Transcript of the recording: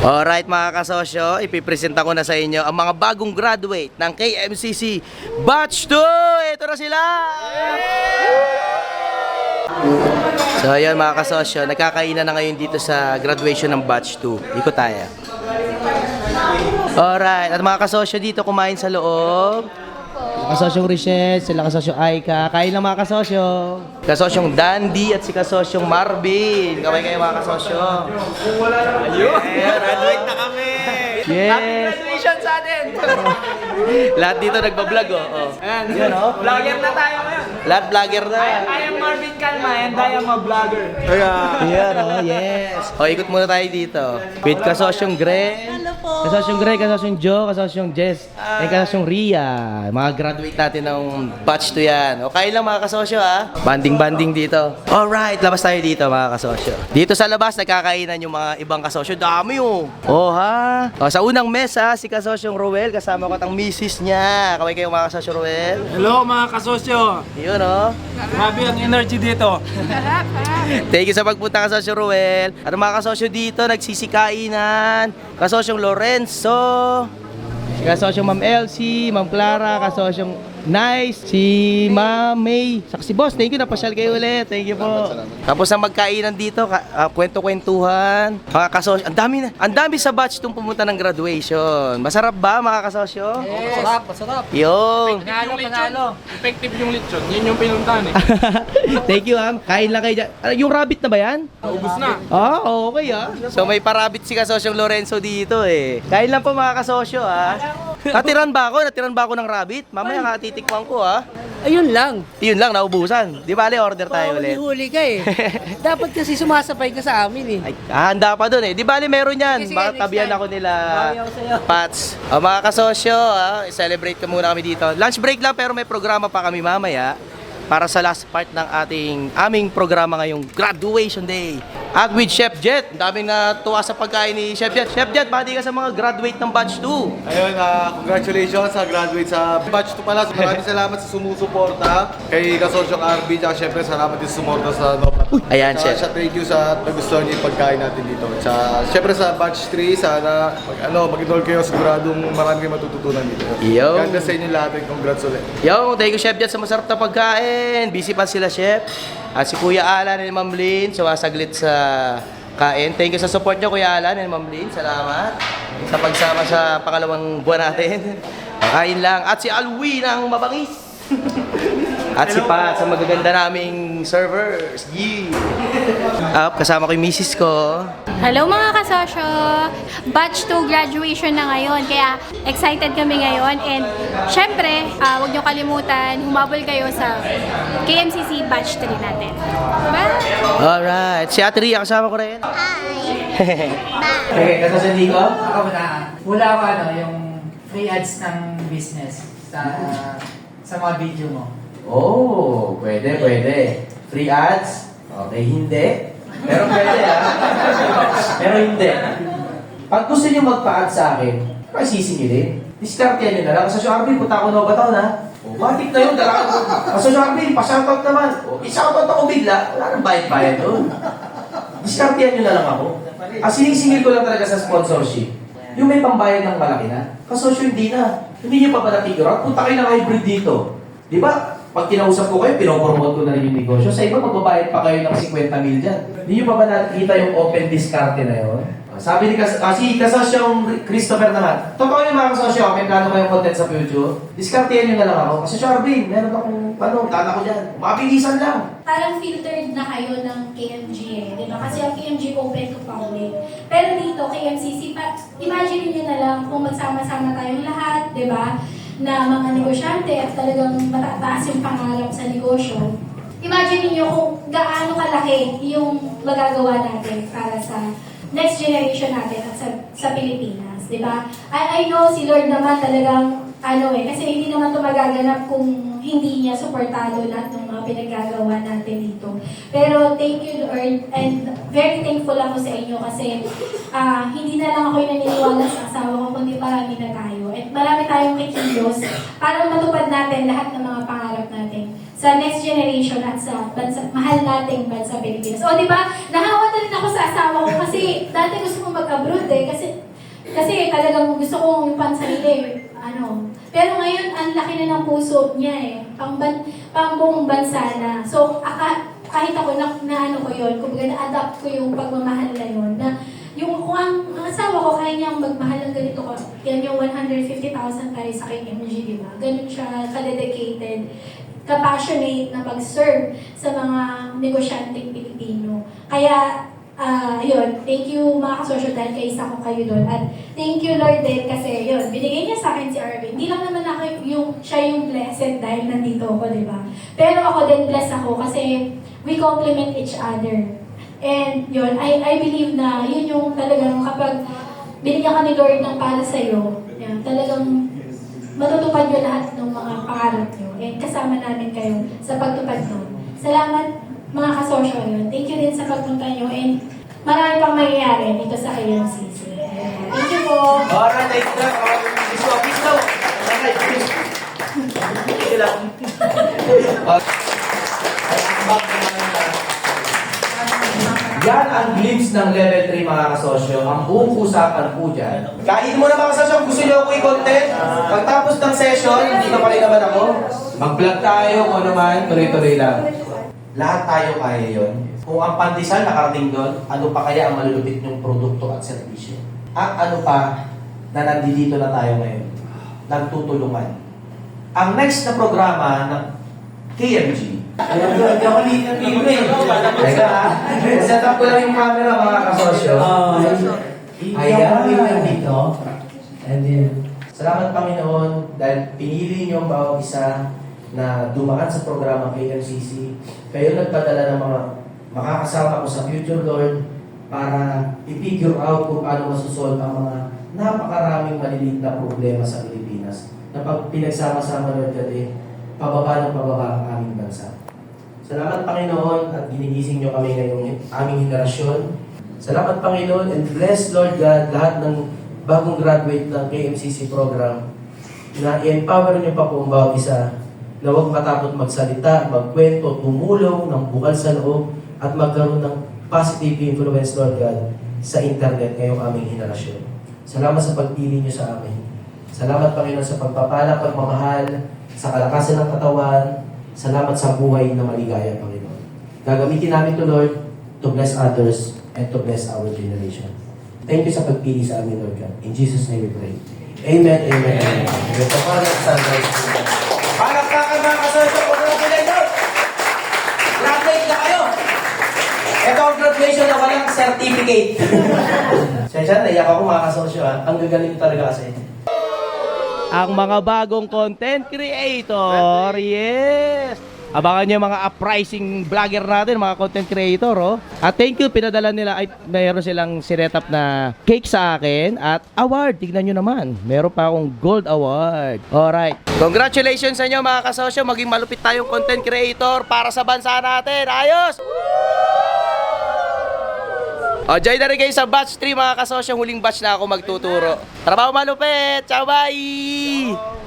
Alright mga kasosyo, ipipresenta ko na sa inyo ang mga bagong graduate ng KMCC Batch 2! Ito na sila! So ayun mga kasosyo, nagkakainan na ngayon dito sa graduation ng Batch 2. Ikot tayo. Alright, at mga kasosyo dito kumain sa loob. Kasosyong Richelle, sila kasosyong Aika. Kain lang mga kasosyo. Kasosyong Dandy at si kasosyong Marvin. Kamay kayo mga kasosyo. Yeah, Graduate na kami! Yes. Graduation sa atin! Lahat dito nagbablog oh. oh. Ayan, Yun, oh. Vlogger na tayo ngayon. Lahat vlogger na. I am Marvin Calma and I am a vlogger. Kaya... Yan oh, yes. O, ikot muna tayo dito. With kasosyong Gre. Kasosyong Gre, kasosyong Joe, kasosyong Jess, and kasosyong Ria. Mga graduate natin ng batch to yan. O, kain lang mga kasosyo ha. Banding-banding dito. Alright, labas tayo dito mga kasosyo. Dito sa labas, nagkakainan yung mga ibang kasosyo. Dami oh. Oh ha. O, sa unang mesa, si kasosyong Roel. Kasama ko at ang misis niya. Kaway kayo mga kasosyo Roel. Hello mga kasosyo! Yun oh. Grabe ang energy dito. Thank you sa pagpunta kasosyo Ruel. At mga kasosyo dito, nagsisikainan. Kasosyong Lorenzo. Kasosyong Ma'am Elsie, Ma'am Clara, kasosyong Nice, si Ma'am May, saka si Boss. Thank you, napasyal kayo ulit. Thank you po. Tapos ang magkainan dito, ka, ah, kwento-kwentuhan. Mga kasosyo, ang dami na, ang dami sa batch itong pumunta ng graduation. Masarap ba mga kasosyo? Masarap, masarap. Yun. Panalo, panalo. Effective yung lechon. Yun yung pinuntahan eh. Thank you, Am. Kain lang kayo dyan. Ah, Yung rabbit na ba yan? Ubus na. Ah, okay ah. So may parabit si kasosyong Lorenzo dito eh. Kain lang po mga kasosyo ah. Natiran ba ako? Natiran ba ako ng rabbit? Mamaya katitikman ko ah. Ayun lang. Yun lang, naubusan. Di bale, order tayo ulit. Huli ka eh. Dapat kasi sumasabay ka sa amin eh. Ay, ah, handa pa dun eh. Di bale, meron yan. Sige, sige, Baka next tabihan time. ako nila. Sa'yo. Pats. Ah, mga kasosyo, ah, celebrate ka muna kami dito. Lunch break lang pero may programa pa kami mamaya para sa last part ng ating aming programa ngayong graduation day. At with Chef Jet, daming natuwa sa pagkain ni Chef Jet. Chef Jet, bati ka sa mga graduate ng batch 2. Ayun, ah, congratulations sa graduate sa batch 2 pala. Maraming salamat sa sumusuporta kay Kasosyong RB. Tsaka syempre salamat din sa sumuporta sa Nova. Ayan, Tsaka chef. siya, thank you sa nagustuhan niyo yung pagkain natin dito. Tsaka syempre sa batch 3, sana mag, ano, mag-enroll kayo. Siguradong marami kayo matututunan dito. Yo. Bless sa inyo lahat and congrats ulit. Yo, thank you Chef Jet sa masarap na pagkain. Busy pa sila Chef. At si Kuya Alan and Ma'am Lynn, sumasaglit sa kain. Thank you sa support niyo Kuya Alan and Ma'am Lynn. Salamat sa pagsama sa pangalawang buwan natin. Kain lang. At si Alwin ang mabangis. At si Pat sa magaganda naming servers. Yee! Up, kasama ko yung misis ko. Hello mga kasosyo! Batch 2 graduation na ngayon, kaya excited kami ngayon. And syempre, ah, huwag niyo kalimutan, humabol kayo sa KMCC Batch 3 natin. Bye! Alright. Si Ate Ria, kasama ko rin. Hi! okay, kasasabi ko? Ako na, wala ko ano, yung free ads ng business sa sa mga video mo. Oh, pwede, pwede. Free ads? Okay, hindi. Pero pwede ah. Pero hindi. Pag gusto niyo magpa-ads sa akin, ay sisingilin. Discard yan na lang. Kasi Arvin, punta ako na ba na? O, matik na yun. Dala ko. Kasi Arvin, pa-shoutout naman. O, i-shoutout ako bigla. Wala nang bayad-bayad doon. Discard yan nyo na lang ako. Ang sinisingil ko lang talaga sa sponsorship. Yung may pambayad ng malaki na. Kasosyo hindi na. Hindi nyo pa ba na-figure out? Punta kayo ng hybrid dito. Di ba? Pag kinausap ko kayo, pinopromote ko na rin yung negosyo. Sa iba, magbabayad pa kayo ng 50 mil dyan. Hindi nyo pa ba nakikita yung open discarte na yun? Sabi ni Kas ah, si kasosyong Christopher naman, totoo yung mga kasosyo, may plano kayong content sa future, diskartehan nyo na lang ako. Kasi Charvin, meron akong, ano, tala ko dyan. Mabilisan lang. Parang filtered na kayo ng KMG eh, di ba? Kasi ang KMG open to public. Pero dito, KMCC, imagine niyo na lang kung magsama-sama tayong lahat, di ba? Na mga negosyante at talagang matataas yung pangarap sa negosyo. Imagine niyo kung gaano kalaki yung magagawa natin para sa next generation natin at sa, sa Pilipinas, di ba? I, I know si Lord naman talagang ano eh, kasi hindi naman ito magaganap kung hindi niya suportado lahat ng mga pinaggagawa natin dito. Pero thank you Lord and very thankful ako sa inyo kasi ah, hindi na lang ako yung naniniwala sa asawa ko, kundi marami na tayo. Marami tayong kikilos para matupad natin lahat ng mga pangarap natin sa next generation at sa bansa, mahal nating bansa Pilipinas. O, di ba? Nahawa na rin ako sa asawa ko kasi dati gusto kong mag-abroad eh. Kasi, kasi talagang gusto kong pansarili. Ano. Pero ngayon, ang laki na ng puso niya eh. Pang, ban, pang buong bansa na. So, aka, kahit ako na, na ano ko yun, kumbaga na-adapt ko yung pagmamahal na yun, na yung kung ang asawa ko kaya niyang magmahal ng ganito ko, yan yung 150,000 tayo sa KMG, di ba? Ganun siya ka-dedicated, ka-passionate na mag-serve sa mga negosyanteng Pilipino. Kaya, ah yun, thank you mga kasosyo dahil kaisa ko kayo doon. At thank you Lord din kasi yun, binigay niya sa akin si Arvin. Hindi lang naman ako yung, siya yung blessed dahil nandito ako, di ba? Pero ako din blessed ako kasi we complement each other. And yun, I, I believe na yun yung talagang kapag binigyan ka ni Lord ng para sa'yo, yan, talagang matutupad yun lahat ng mga pangarap nyo. And kasama namin kayo sa pagtupad nun. Salamat mga kasosyo yun. Thank you din sa pagpunta nyo and marami pang mangyayari dito sa. Ayan. Thank you po. Alright, thank you. Peace out, peace out. Alright, peace. Sige lang. Yan ang glimpse ng level 3 mga kasosyo. Ang buong usapan po dyan. Kain mo na mga kasosyo, gusto nyo ako i-content. Pagtapos ng session, hindi na pa rin naman ako. Mag-vlog tayo kung ano man, tuloy-tuloy lang. Lahat tayo kaya yon. Kung ang pandesal nakarating doon, ano pa kaya ang malulupit yung produkto at serbisyo? At ano pa na nandito na tayo ngayon? Nagtutulungan. Ang next na programa ng KMG. Ayun, hindi ako libre. Teka ha. Set up ko lang yung camera mga kasosyo. Ayan. dito. And then, Salamat Panginoon dahil pinili niyo ang bawat isa na dumaan sa programa KMCC. Kayo nagpadala ng mga makakasama ko sa future Lord para i-figure out kung paano masusolve ang mga napakaraming maliliit na problema sa Pilipinas na pag pinagsama-sama Lord kasi pababa ng pababa ang aming bansa. Salamat Panginoon at ginigising niyo kami ngayong aming henerasyon. Salamat Panginoon and bless Lord God lahat ng bagong graduate ng KMCC program na i-empower niyo pa po ang bawat isa na huwag matakot magsalita, magkwento, tumulong ng bukal sa loob at magkaroon ng positive influence, Lord God, sa internet ngayong aming henerasyon. Salamat sa pagpili niyo sa amin. Salamat, Panginoon, sa pagpapala, pagmamahal, sa kalakasan ng katawan. Salamat sa buhay na maligaya, Panginoon. Gagamitin namin to Lord, to bless others and to bless our generation. Thank you sa pagpili sa amin, Lord God. In Jesus' name we pray. Amen, amen, amen. Pa na sa Palakpakan mga kasalito, congratulations! Graduate na kayo! Ito ang graduation na walang certificate. Sensya, naiyak ako mga kasosyo ha. Ang gagaling talaga kasi. Ang mga bagong content creator. Yes! Abangan nyo yung mga uprising vlogger natin, mga content creator, oh. At thank you, pinadala nila, ay, mayroon silang sinet-up na cake sa akin at award. Tignan nyo naman, meron pa akong gold award. Alright. Congratulations sa inyo mga kasosyo, maging malupit tayong content creator para sa bansa natin. Ayos! O, join na rin kayo sa batch 3 mga kasosyo. Huling batch na ako magtuturo. Trabaho malupit! Ciao, bye!